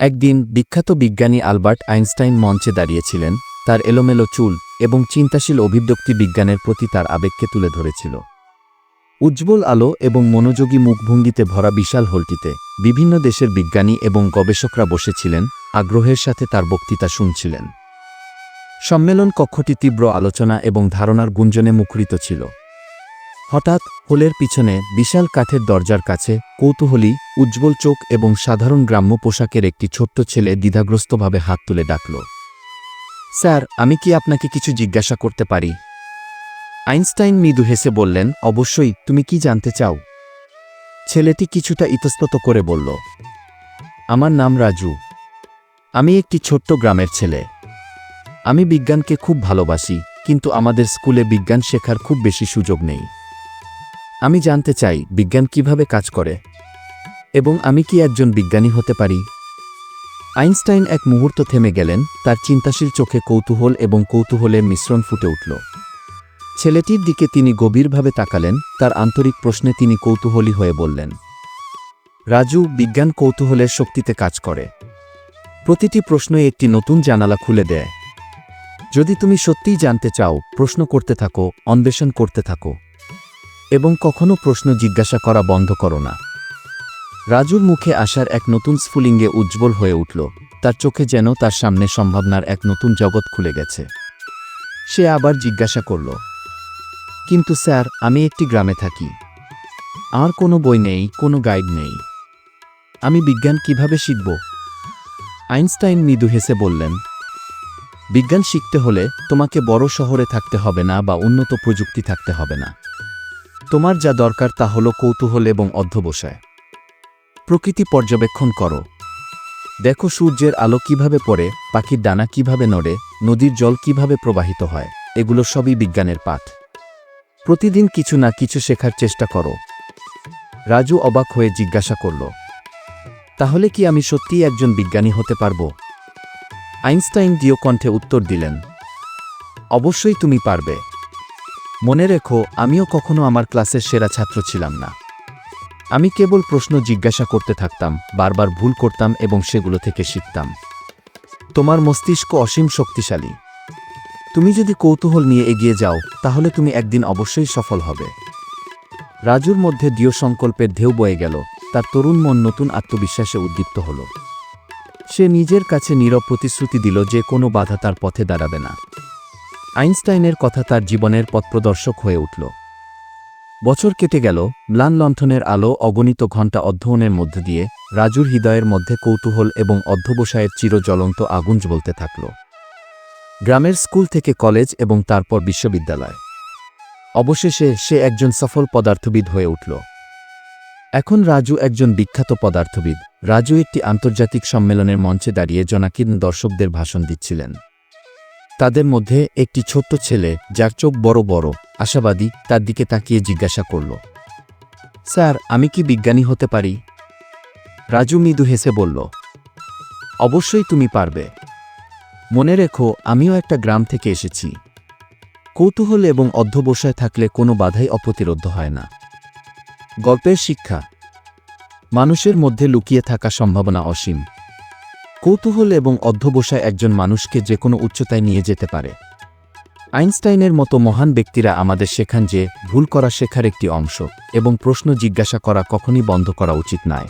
একদিন বিখ্যাত বিজ্ঞানী আলবার্ট আইনস্টাইন মঞ্চে দাঁড়িয়েছিলেন, তার এলোমেলো চুল এবং চিন্তাশীল অভিব্যক্তি বিজ্ঞানের প্রতি তার আবেগকে তুলে ধরেছিল। উজ্জ্বল আলো এবং মনোযোগী মুখভঙ্গিতে ভরা বিশাল হলটিতে বিভিন্ন দেশের বিজ্ঞানী এবং গবেষকরা বসেছিলেন, আগ্রহের সাথে তার বক্তৃতা শুনছিলেন। সম্মেলন কক্ষটি তীব্র আলোচনা এবং ধারণার গুঞ্জনে মুখরিত ছিল। হঠাৎ হোলের পিছনে বিশাল কাঠের দরজার কাছে কৌতূহলী, উজ্জ্বল চোখ এবং সাধারণ গ্রাম্য পোশাকের একটি ছোট্ট ছেলে দ্বিধাগ্রস্তভাবে হাত তুলে ডাকল। স্যার, আমি কি আপনাকে কিছু জিজ্ঞাসা করতে পারি? আইনস্টাইন মৃদু হেসে বললেন, অবশ্যই, তুমি কি জানতে চাও? ছেলেটি কিছুটা ইতস্তত করে বলল, আমার নাম রাজু। আমি একটি ছোট্ট গ্রামের ছেলে। আমি বিজ্ঞানকে খুব ভালোবাসি, কিন্তু আমাদের স্কুলে বিজ্ঞান শেখার খুব বেশি সুযোগ নেই। আমি জানতে চাই বিজ্ঞান কীভাবে কাজ করে। এবং আমি কি একজন বিজ্ঞানী হতে পারি? আইনস্টাইন এক মুহূর্ত থেমে গেলেন, তার চিন্তাশীল চোখে কৌতূহল এবং কৌতূহলের মিশ্রণ ফুটে উঠল। ছেলেটির দিকে তিনি গভীরভাবে তাকালেন, তার আন্তরিক প্রশ্নে তিনি কৌতূহলী হয়ে বললেন, রাজু, বিজ্ঞান কৌতূহলের শক্তিতে কাজ করে। প্রতিটি প্রশ্নই একটি নতুন জানালা খুলে দেয়। যদি তুমি সত্যিই জানতে চাও, প্রশ্ন করতে থাকো, অন্বেষণ করতে থাকো। এবং কখনো প্রশ্ন জিজ্ঞাসা করা বন্ধ করো না। রাজুর মুখে আসার এক নতুন স্ফুলিঙ্গে উজ্জ্বল হয়ে উঠল, তার চোখে যেন তার সামনে সম্ভাবনার এক নতুন জগৎ খুলে গেছে। সে আবার জিজ্ঞাসা করল, কিন্তু স্যার, আমি একটি গ্রামে থাকি। আর কোনো বই নেই, কোনো গাইড নেই। আমি বিজ্ঞান কীভাবে শিখব? আইনস্টাইন মৃদু হেসে বললেন, বিজ্ঞান শিখতে হলে তোমাকে বড় শহরে থাকতে হবে না বা উন্নত প্রযুক্তি থাকতে হবে না। তোমার যা দরকার তা হল কৌতূহল এবং অধ্যবসায়। প্রকৃতি পর্যবেক্ষণ করো। দেখো সূর্যের আলো কীভাবে পড়ে, পাখির ডানা কীভাবে নড়ে, নদীর জল কীভাবে প্রবাহিত হয়, এগুলো সবই বিজ্ঞানের পাঠ। প্রতিদিন কিছু না কিছু শেখার চেষ্টা করো। রাজু অবাক হয়ে জিজ্ঞাসা করল, তাহলে কি আমি সত্যিই একজন বিজ্ঞানী হতে পারব? আইনস্টাইন দিও কণ্ঠে উত্তর দিলেন, অবশ্যই তুমি পারবে। মনে রেখো, আমিও কখনো আমার ক্লাসের সেরা ছাত্র ছিলাম না। আমি কেবল প্রশ্ন জিজ্ঞাসা করতে থাকতাম, বারবার ভুল করতাম এবং সেগুলো থেকে শিখতাম। তোমার মস্তিষ্ক অসীম শক্তিশালী। তুমি যদি কৌতূহল নিয়ে এগিয়ে যাও, তাহলে তুমি একদিন অবশ্যই সফল হবে। রাজুর মধ্যে দৃঢ় সংকল্পের ঢেউ বয়ে গেল, তার তরুণ মন নতুন আত্মবিশ্বাসে উদ্দীপ্ত হল। সে নিজের কাছে নীরব প্রতিশ্রুতি দিল যে কোনো বাধা তার পথে দাঁড়াবে না। আইনস্টাইনের কথা তার জীবনের পথপ্রদর্শক হয়ে উঠল। বছর কেটে গেল, ম্লান লণ্ঠনের আলো অগণিত ঘণ্টা অধ্যয়নের মধ্য দিয়ে রাজুর হৃদয়ের মধ্যে কৌতূহল এবং অধ্যবসায়ের চিরজ্বলন্ত আগুন জ্বলতে থাকল। গ্রামের স্কুল থেকে কলেজ এবং তারপর বিশ্ববিদ্যালয়। অবশেষে সে একজন সফল পদার্থবিদ হয়ে উঠল। এখন রাজু একজন বিখ্যাত পদার্থবিদ। রাজু একটি আন্তর্জাতিক সম্মেলনের মঞ্চে দাঁড়িয়ে জনাকীর্ণ দর্শকদের ভাষণ দিচ্ছিলেন। তাদের মধ্যে একটি ছোট্ট ছেলে, যার চোখ বড় বড়, আশাবাদী, তার দিকে তাকিয়ে জিজ্ঞাসা করল, স্যার, আমি কি বিজ্ঞানী হতে পারি? রাজু মৃদু হেসে বলল, অবশ্যই তুমি পারবে। মনে রেখো, আমিও একটা গ্রাম থেকে এসেছি। কৌতূহল এবং অধ্যবসায় থাকলে কোনো বাধাই অপ্রতিরোধ হয় না। গল্পের শিক্ষা। মানুষের মধ্যে লুকিয়ে থাকা সম্ভাবনা অসীম। কৌতূহল এবং অধ্যবসায় একজন মানুষকে যে কোনো উচ্চতায় নিয়ে যেতে পারে। আইনস্টাইনের মতো মহান ব্যক্তিরা আমাদের শেখান যে, ভুল করা শেখার একটি অংশ এবং প্রশ্ন জিজ্ঞাসা করা কখনই বন্ধ করা উচিত নয়।